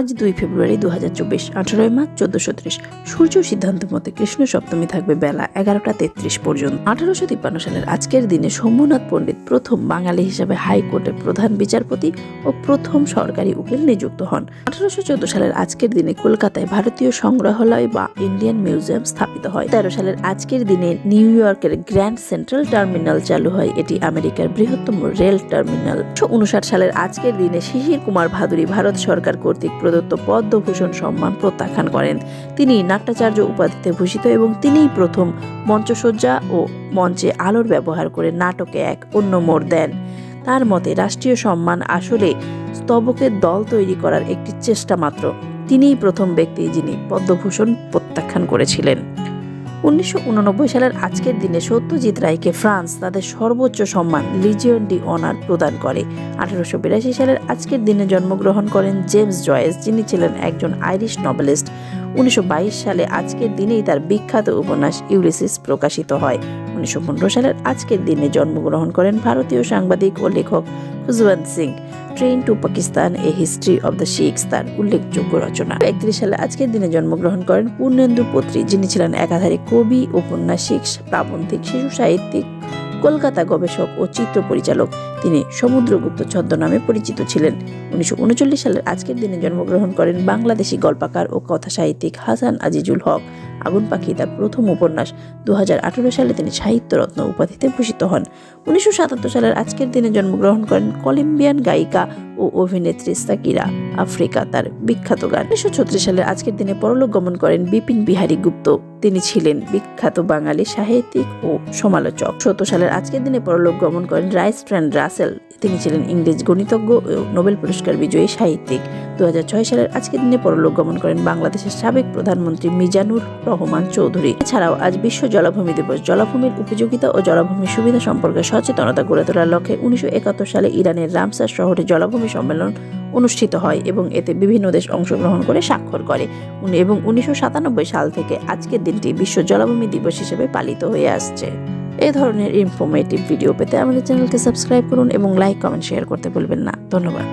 আজ দুই ফেব্রুয়ারি দু হাজার চব্বিশ, আঠারোই মার্চ চোদ্দশো ত্রিশ। সূর্য সিদ্ধান্ত মতে কৃষ্ণ সপ্তমী থাকবে বেলা এগারোটা তেত্রিশ পর্যন্ত। আঠারোশো তিপ্পান্ন সালের আজকের দিনে শম্ভুনাথ পণ্ডিত প্রথম বাঙালি হিসাবে হাইকোর্টের প্রধান বিচারপতি ও প্রথম সরকারি উকিল নিযুক্ত হন। আঠারোশো চোদ্দ সালের আজকের দিনে কলকাতায় ভারতীয় সংগ্রহালয় বা ইন্ডিয়ান মিউজিয়াম স্থাপিত হয়। তেরো সালের আজকের দিনে নিউ ইয়র্কের গ্র্যান্ড সেন্ট্রাল টার্মিনাল চালু হয়। এটি আমেরিকার বৃহত্তম রেল টার্মিনাল। উনষাট সালের আজকের দিনে শিশির কুমার ভাদুরী ভারত সরকার কর্তৃক প্রদত্ত পদ্মভূষণ সম্মান প্রত্যাখ্যান করেন। তিনি নাট্যাচার্য উপাধিতে ভূষিত এবং তিনিই প্রথম মঞ্চসজ্জা ও মঞ্চে আলোর ব্যবহার করে নাটকে এক অন্য মোড় দেন। তার মতে, রাষ্ট্রীয় সম্মান আসলে স্তবকের দল তৈরি করার একটি চেষ্টা মাত্র। তিনিই প্রথম ব্যক্তি যিনি পদ্মভূষণ প্রত্যাখ্যান করেছিলেন। উনিশশো সালের আজকের দিনে সত্যজিৎ রায়কে ফ্রান্স তাদের সর্বোচ্চ সম্মান লিজিয়ন ডি অনার প্রদান করে। আঠারোশো বিরাশি সালের আজকের দিনে জন্মগ্রহণ করেন জেমস জয়েস, যিনি ছিলেন একজন আইরিশ নভেলিস্ট উনিশশো বাইশ সালে আজকের দিনেই তার বিখ্যাত উপন্যাস ইউলিসিস প্রকাশিত হয়। উনিশশো সালের আজকের দিনে জন্মগ্রহণ করেন ভারতীয় সাংবাদিক ও লেখক Khushwant Singh. Train to Pakistan a history of the Sikhs তার উল্লেখযোগ্য রচনা। একত্রিশ সালে আজকের দিনে জন্মগ্রহণ করেন পূর্ণেন্দু পত্রী, যিনি ছিলেন একাধারে কবি, উপন্যাসিক, প্রাবন্ধিক, শিশু সাহিত্যিক, কলকাতা গবেষক ও চিত্র পরিচালক। তিনি সমুদ্রগুপ্ত ছদ্মনামে পরিচিত ছিলেন। উনিশশো উনচল্লিশ সালের আজকের দিনে জন্মগ্রহণ করেন বাংলাদেশি গল্পকার ও কথা সাহিত্যিক হাসান আজিজুল হক। আগুন পাখি তার প্রথম উপন্যাস। দু হাজার আঠারো সালে তিনি সাহিত্যরত্ন উপাধিতে ভূষিত হন। উনিশশো সালের আজকের দিনে জন্মগ্রহণ করেন কলম্বিয়ান গায়িকা ও অভিনেত্রী সাকিরা আফ্রিকা তার বিখ্যাত গান। উনিশশো ছত্রিশ সালের আজকের দিনে পরলোক গমন করেন বিপিন বিহারী গুপ্ত। তিনি ছিলেন বিখ্যাত বাঙালি সাহিত্যিক ও সমালোচক। সত্তর সালের আজকের দিনে পরলোক গমন করেন রাইস্ট্র্যান্ড রাসেল। তিনি ছিলেন ইংরেজ গণিতজ্ঞ ও নোবেল পুরস্কার বিজয়ী সাহিত্যিক। দুহাজার ছয় সালের আজকের দিনে পরলোক গমন করেন বাংলাদেশের সাবেক প্রধানমন্ত্রী মিজানুর রহমান চৌধুরী। এছাড়াও আজ বিশ্ব জলাভূমি দিবস। জলাভূমির উপযোগিতা ও জলাভূমির সুবিধা সম্পর্কে সচেতনতা গড়ে তোলার লক্ষ্যে উনিশশো একাত্তর সালে ইরানের রামসার শহরে জলাভূমি সম্মেলন অনুষ্ঠিত হয় এবং এতে বিভিন্ন দেশ অংশগ্রহণ করে স্বাক্ষর করে। এবং উনিশশো সাতানব্বই সাল থেকে আজকের দিনটি বিশ্ব জলাভূমি দিবস হিসেবে পালিত হয়ে আসছে। এই ধরনের ইনফরমেটিভ ভিডিও পেতে আমাদের চ্যানেলকে সাবস্ক্রাইব করুন এবং লাইক কমেন্ট শেয়ার করতে ভুলবেন না। ধন্যবাদ।